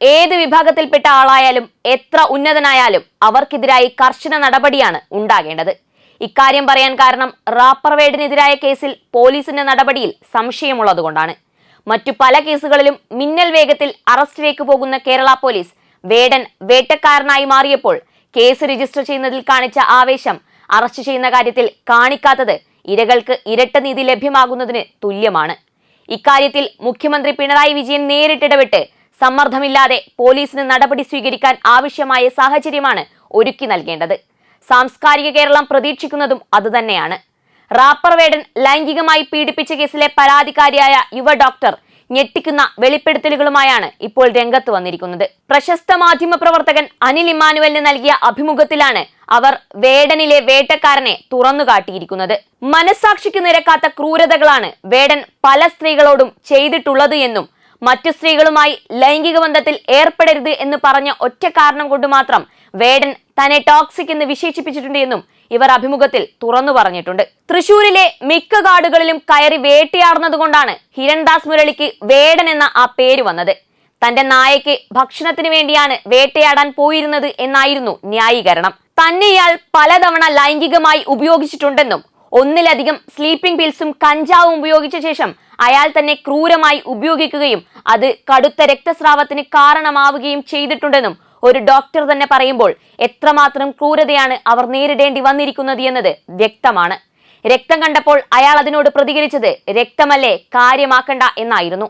ഏത് വിഭാഗത്തിൽപ്പെട്ട ആളായാലും എത്ര ഉന്നതനായാലും അവർക്കെതിരായി കർശന നടപടിയാണ് ഉണ്ടാകേണ്ടത്. ഇക്കാര്യം പറയാൻ കാരണം റാപ്പർ വേഡിനെതിരായ കേസിൽ പോലീസിന്റെ നടപടിയിൽ സംശയമുള്ളതുകൊണ്ടാണ്. മറ്റു പല കേസുകളിലും മിന്നൽ വേഗത്തിൽ അറസ്റ്റിലേക്ക് പോകുന്ന കേരള പോലീസ് വേടൻ വേട്ടക്കാരനായി മാറിയപ്പോൾ കേസ് രജിസ്റ്റർ ചെയ്യുന്നതിൽ കാണിച്ച ആവേശം അറസ്റ്റ് ചെയ്യുന്ന കാര്യത്തിൽ കാണിക്കാത്തത് ഇരകൾക്ക് ഇരട്ട നീതി ലഭ്യമാകുന്നതിന് തുല്യമാണ്. ഇക്കാര്യത്തിൽ മുഖ്യമന്ത്രി പിണറായി വിജയൻ നേരിട്ടിടപെട്ട് സമ്മർദ്ദമില്ലാതെ പോലീസിന് നടപടി സ്വീകരിക്കാൻ ആവശ്യമായ സാഹചര്യമാണ് ഒരുക്കി നൽകേണ്ടത്. സാംസ്കാരിക കേരളം പ്രതീക്ഷിക്കുന്നതും അതുതന്നെയാണ്. റാപ്പർ വേടൻ ലൈംഗികമായി പീഡിപ്പിച്ച കേസിലെ പരാതിക്കാരിയായ യുവ ഡോക്ടർ ഞെട്ടിക്കുന്ന വെളിപ്പെടുത്തലുകളുമായാണ് ഇപ്പോൾ രംഗത്ത് വന്നിരിക്കുന്നത്. പ്രശസ്ത മാധ്യമ പ്രവർത്തകൻ അനിൽ ഇമ്മാനുവലിന് നൽകിയ അഭിമുഖത്തിലാണ് അവർ വേടനിലെ വേട്ടക്കാരനെ തുറന്നു കാട്ടിയിരിക്കുന്നത് മനസാക്ഷിക്ക് നിരക്കാത്ത ക്രൂരതകളാണ് വേടൻ പല സ്ത്രീകളോടും ചെയ്തിട്ടുള്ളത് എന്നും മറ്റു സ്ത്രീകളുമായി ലൈംഗിക ബന്ധത്തിൽ ഏർപ്പെടരുത് എന്ന് പറഞ്ഞ ഒറ്റ കാരണം കൊണ്ട് മാത്രം വേടൻ തന്നെ ടോക്സിക് എന്ന് വിശേഷിപ്പിച്ചിട്ടുണ്ട് എന്നും ഇവർ അഭിമുഖത്തിൽ തുറന്നു പറഞ്ഞിട്ടുണ്ട്. തൃശൂരിലെ മിക്ക കാടുകളിലും കയറി വേട്ടയാടുന്നതുകൊണ്ടാണ് ഹിരൺദാസ് മുരളിക്ക് വേടൻ എന്ന ആ പേര് വന്നത്. തന്റെ നായയ്ക്ക് ഭക്ഷണത്തിന് വേണ്ടിയാണ് വേട്ടയാടാൻ പോയിരുന്നത് എന്നായിരുന്നു ന്യായീകരണം. തന്നെ ഇയാൾ പലതവണ ലൈംഗികമായി ഉപയോഗിച്ചിട്ടുണ്ടെന്നും ഒന്നിലധികം സ്ലീപ്പിംഗ് പിൽസും കഞ്ചാവും ഉപയോഗിച്ച ശേഷം അയാൾ തന്നെ ക്രൂരമായി ഉപയോഗിക്കുകയും അത് കടുത്ത രക്തസ്രാവത്തിന് കാരണമാവുകയും ചെയ്തിട്ടുണ്ടെന്നും ഒരു ഡോക്ടർ തന്നെ പറയുമ്പോൾ എത്രമാത്രം ക്രൂരതയാണ് അവർ നേരിടേണ്ടി വന്നിരിക്കുന്നത് എന്നത് വ്യക്തമാണ്. രക്തം കണ്ടപ്പോൾ അയാൾ അതിനോട് പ്രതികരിച്ചത് രക്തമല്ലേ കാര്യമാക്കണ്ട എന്നായിരുന്നു.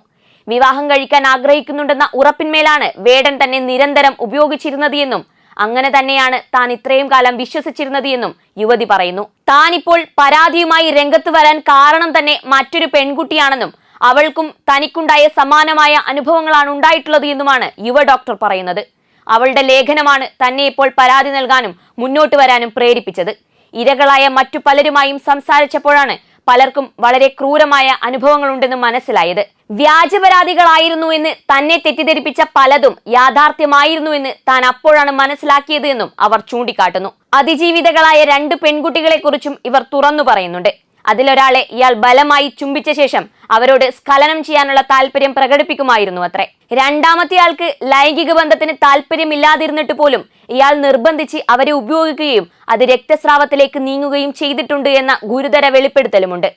വിവാഹം കഴിക്കാൻ ആഗ്രഹിക്കുന്നുണ്ടെന്ന ഉറപ്പിന്മേലാണ് വേടൻ തന്നെ നിരന്തരം ഉപയോഗിച്ചിരുന്നത് എന്നും അങ്ങനെ തന്നെയാണ് താൻ ഇത്രയും കാലം വിശ്വസിച്ചിരുന്നത് എന്നും യുവതി പറയുന്നു. താനിപ്പോൾ പരാതിയുമായി രംഗത്ത് വരാൻ കാരണം തന്നെ മറ്റൊരു പെൺകുട്ടിയാണെന്നും അവൾക്കും തനിക്കുണ്ടായ സമാനമായ അനുഭവങ്ങളാണ് ഉണ്ടായിട്ടുള്ളത് എന്നുമാണ് യുവ ഡോക്ടർ പറയുന്നത്. അവളുടെ ലേഖനമാണ് തന്നെ ഇപ്പോൾ പരാതി നൽകാനും മുന്നോട്ട് വരാനും പ്രേരിപ്പിച്ചത്. ഇരകളായ മറ്റു പലരുമായും സംസാരിച്ചപ്പോഴാണ് പലർക്കും വളരെ ക്രൂരമായ അനുഭവങ്ങളുണ്ടെന്ന് മനസ്സിലായത്. വ്യാജപരാതികളായിരുന്നു എന്ന് തന്നെ തെറ്റിദ്ധരിപ്പിച്ച പലതും യാഥാർത്ഥ്യമായിരുന്നു എന്ന് താൻ അപ്പോഴാണ് മനസ്സിലാക്കിയത് എന്നും അവർ ചൂണ്ടിക്കാട്ടുന്നു. അതിജീവിതകളായ രണ്ട് പെൺകുട്ടികളെ കുറിച്ചും ഇവർ തുറന്നു പറയുന്നുണ്ട്. അതിലൊരാളെ ഇയാൾ ബലമായി ചുംബിച്ച ശേഷം അവരോട് സ്ഖലനം ചെയ്യാനുള്ള താല്പര്യം പ്രകടിപ്പിക്കുമായിരുന്നു അത്രേ. രണ്ടാമത്തെ ആൾക്ക് ലൈംഗിക ബന്ധത്തിന് താല്പര്യമില്ലാതിരുന്നിട്ട് പോലും ഇയാൾ നിർബന്ധിച്ച് അവരെ ഉപയോഗിക്കുകയും അത് രക്തസ്രാവത്തിലേക്ക് നീങ്ങുകയും ചെയ്തിട്ടുണ്ട് എന്ന ഗുരുതര വെളിപ്പെടുത്തലുമുണ്ട്.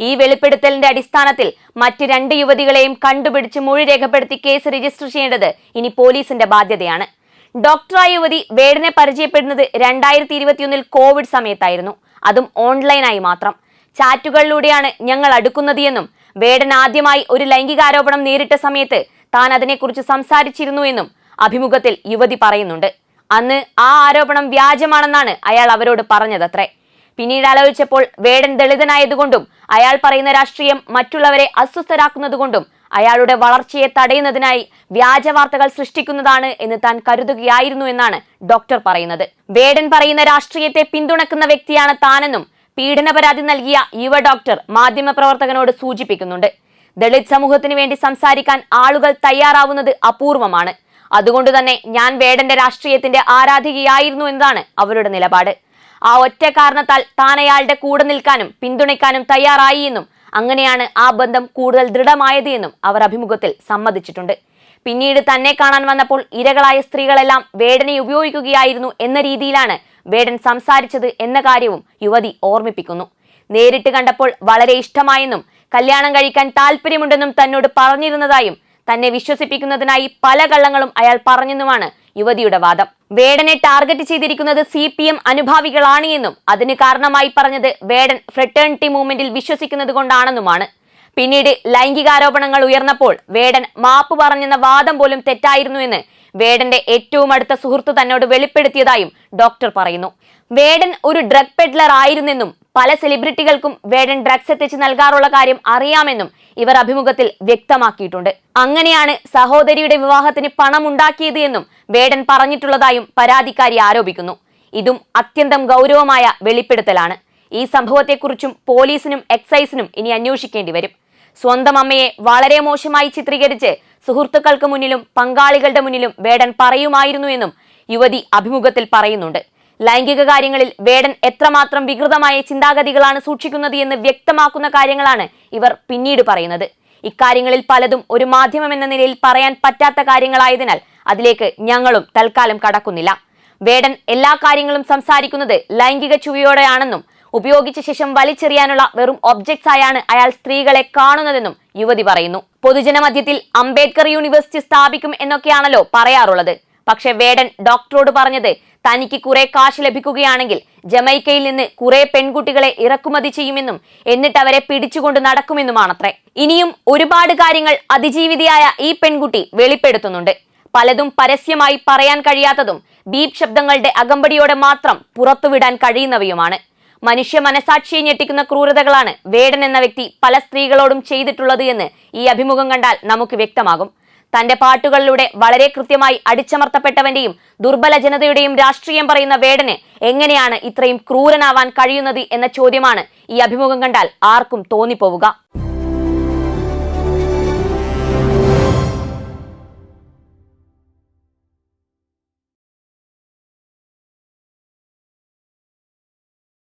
ഈ വെളിപ്പെടുത്തലിന്റെ അടിസ്ഥാനത്തിൽ മറ്റ് രണ്ട് യുവതികളെയും കണ്ടുപിടിച്ച് മൊഴി രേഖപ്പെടുത്തി കേസ് രജിസ്റ്റർ ചെയ്യേണ്ടത് ഇനി പോലീസിന്റെ ബാധ്യതയാണ്. ഡോക്ടറായ യുവതി വേടിനെ പരിചയപ്പെടുന്നത് രണ്ടായിരത്തി ഇരുപത്തിയൊന്നിൽ കോവിഡ് സമയത്തായിരുന്നു. അതും ഓൺലൈനായി മാത്രം. ചാറ്റുകളിലൂടെയാണ് ഞങ്ങൾ അടുക്കുന്നത് എന്നും വേടൻ ആദ്യമായി ഒരു ലൈംഗികാരോപണം നേരിട്ട സമയത്ത് താൻ അതിനെക്കുറിച്ച് സംസാരിച്ചിരുന്നു എന്നും അഭിമുഖത്തിൽ യുവതി പറയുന്നുണ്ട്. അന്ന് ആ ആരോപണം വ്യാജമാണെന്നാണ് അയാൾ അവരോട് പറഞ്ഞതത്രേ. പിന്നീട് ആലോചിച്ചപ്പോൾ വേടൻ ദളിതനായതുകൊണ്ടും അയാൾ പറയുന്ന രാഷ്ട്രീയം മറ്റുള്ളവരെ അസ്വസ്ഥരാക്കുന്നതുകൊണ്ടും അയാളുടെ വളർച്ചയെ തടയുന്നതിനായി വ്യാജ വാർത്തകൾ സൃഷ്ടിക്കുന്നതാണ് എന്ന് താൻ കരുതുകയായിരുന്നു എന്നാണ് ഡോക്ടർ പറയുന്നത്. വേടൻ പറയുന്ന രാഷ്ട്രീയത്തെ പിന്തുണക്കുന്ന വ്യക്തിയാണ് താനെന്നും പീഡന പരാതി നൽകിയ യുവ ഡോക്ടർ മാധ്യമപ്രവർത്തകനോട് സൂചിപ്പിക്കുന്നുണ്ട്. ദളിത് സമൂഹത്തിന് വേണ്ടി സംസാരിക്കാൻ ആളുകൾ തയ്യാറാവുന്നത് അപൂർവമാണ്. അതുകൊണ്ട് തന്നെ ഞാൻ വേടന്റെ രാഷ്ട്രീയത്തിന്റെ ആരാധികയായിരുന്നു എന്നതാണ് അവരുടെ നിലപാട്. ആ ഒറ്റ കാരണത്താൽ താൻ അയാളുടെ കൂടെ നിൽക്കാനും പിന്തുണയ്ക്കാനും തയ്യാറായി എന്നും അങ്ങനെയാണ് ആ ബന്ധം കൂടുതൽ ദൃഢമായത് എന്നും അവർ അഭിമുഖത്തിൽ സമ്മതിച്ചിട്ടുണ്ട്. പിന്നീട് തന്നെ കാണാൻ വന്നപ്പോൾ ഇരകളായ സ്ത്രീകളെല്ലാം വേടനെ ഉപയോഗിക്കുകയായിരുന്നു എന്ന രീതിയിലാണ് വേടൻ സംസാരിച്ചത് എന്ന കാര്യവും യുവതി ഓർമ്മിപ്പിക്കുന്നു. നേരിട്ട് കണ്ടപ്പോൾ വളരെ ഇഷ്ടമായെന്നും കല്യാണം കഴിക്കാൻ താല്പര്യമുണ്ടെന്നും തന്നോട് പറഞ്ഞിരുന്നതായും തന്നെ വിശ്വസിപ്പിക്കുന്നതിനായി പല കള്ളങ്ങളും അയാൾ പറഞ്ഞെന്നുമാണ് യുവതിയുടെ വാദം. വേടനെ ടാർഗറ്റ് ചെയ്തിരിക്കുന്നത് സി പി എം അനുഭാവികളാണ് എന്നും അതിന് കാരണമായി പറഞ്ഞത് വേടൻ ഫ്രട്ടേണിറ്റി മൂവ്മെന്റിൽ വിശ്വസിക്കുന്നത് കൊണ്ടാണെന്നുമാണ് പിന്നീട് ലൈംഗികാരോപണങ്ങൾ ഉയർന്നപ്പോൾ വേടൻ മാപ്പ് പറഞ്ഞെന്ന വാദം പോലും തെറ്റായിരുന്നു എന്ന് വേടന്റെ ഏറ്റവും അടുത്ത സുഹൃത്ത് തന്നോട് വെളിപ്പെടുത്തിയതായും ഡോക്ടർ പറയുന്നു. വേടൻ ഒരു ഡ്രഗ് പെഡ്ലർ ആയിരുന്നെന്നും പല സെലിബ്രിറ്റികൾക്കും വേടൻ ഡ്രഗ്സ് എത്തിച്ച് നൽകാറുള്ള കാര്യം അറിയാമെന്നും ഇവർ അഭിമുഖത്തിൽ വ്യക്തമാക്കിയിട്ടുണ്ട്. അങ്ങനെയാണ് സഹോദരിയുടെ വിവാഹത്തിന് പണം ഉണ്ടാക്കിയത് എന്നും വേടൻ പറഞ്ഞിട്ടുള്ളതായും പരാതിക്കാരി ആരോപിക്കുന്നു. ഇതും അത്യന്തം ഗൗരവമായ വെളിപ്പെടുത്തലാണ്. ഈ സംഭവത്തെക്കുറിച്ചും പോലീസിനും എക്സൈസിനും ഇനി അന്വേഷിക്കേണ്ടി വരും. സ്വന്തം അമ്മയെ വളരെ മോശമായി ചിത്രീകരിച്ച് സുഹൃത്തുക്കൾക്ക് മുന്നിലും പങ്കാളികളുടെ മുന്നിലും വേടൻ പറയുമായിരുന്നു എന്നും യുവതി അഭിമുഖത്തിൽ പറയുന്നുണ്ട്. ലൈംഗിക കാര്യങ്ങളിൽ വേടൻ എത്രമാത്രം വികൃതമായ ചിന്താഗതികളാണ് സൂക്ഷിക്കുന്നത് എന്ന് വ്യക്തമാക്കുന്ന കാര്യങ്ങളാണ് ഇവർ പിന്നീട് പറയുന്നത്. ഇക്കാര്യങ്ങളിൽ പലതും ഒരു മാധ്യമം എന്ന നിലയിൽ പറയാൻ പറ്റാത്ത കാര്യങ്ങളായതിനാൽ അതിലേക്ക് ഞങ്ങളും തൽക്കാലം കടക്കുന്നില്ല. വേടൻ എല്ലാ കാര്യങ്ങളും സംസാരിക്കുന്നത് ലൈംഗിക ചുവയോടെയാണെന്നും ഉപയോഗിച്ച ശേഷം വലിച്ചെറിയാനുള്ള വെറും ഒബ്ജക്ട്സ് ആയാണ് അയാൾ സ്ത്രീകളെ കാണുന്നതെന്നും യുവതി പറയുന്നു. പൊതുജനമധ്യത്തിൽ അംബേദ്കർ യൂണിവേഴ്സിറ്റി സ്ഥാപിക്കും എന്നൊക്കെയാണല്ലോ പറയാറുള്ളത്. പക്ഷെ വേടൻ ഡോക്ടറോട് പറഞ്ഞത് തനിക്ക് കുറെ കാശ് ലഭിക്കുകയാണെങ്കിൽ ജമൈക്കയിൽ നിന്ന് കുറെ പെൺകുട്ടികളെ ഇറക്കുമതി ചെയ്യുമെന്നും എന്നിട്ട് അവരെ പിടിച്ചുകൊണ്ട് നടക്കുമെന്നുമാണത്രേ. ഇനിയും ഒരുപാട് കാര്യങ്ങൾ അതിജീവിതയായ ഈ പെൺകുട്ടി വെളിപ്പെടുത്തുന്നുണ്ട്. പലതും പരസ്യമായി പറയാൻ കഴിയാത്തതും ബീപ് ശബ്ദങ്ങളുടെ അകമ്പടിയോടെ മാത്രം പുറത്തുവിടാൻ കഴിയുന്നവയുമാണ്. മനുഷ്യ മനസാക്ഷിയെ ഞെട്ടിക്കുന്ന ക്രൂരതകളാണ് വേടൻ എന്ന വ്യക്തി പല സ്ത്രീകളോടും ചെയ്തിട്ടുള്ളത് എന്ന് ഈ അഭിമുഖം കണ്ടാൽ നമുക്ക് വ്യക്തമാകും. തന്റെ പാട്ടുകളിലൂടെ വളരെ കൃത്യമായി അടിച്ചമർത്തപ്പെട്ടവന്റെയും ദുർബല ജനതയുടെയും രാഷ്ട്രീയം പറയുന്ന വേടന് എങ്ങനെയാണ് ഇത്രയും ക്രൂരനാവാൻ കഴിയുന്നത് എന്ന ചോദ്യമാണ് ഈ അഭിമുഖം കണ്ടാൽ ആർക്കും തോന്നിപ്പോവുക.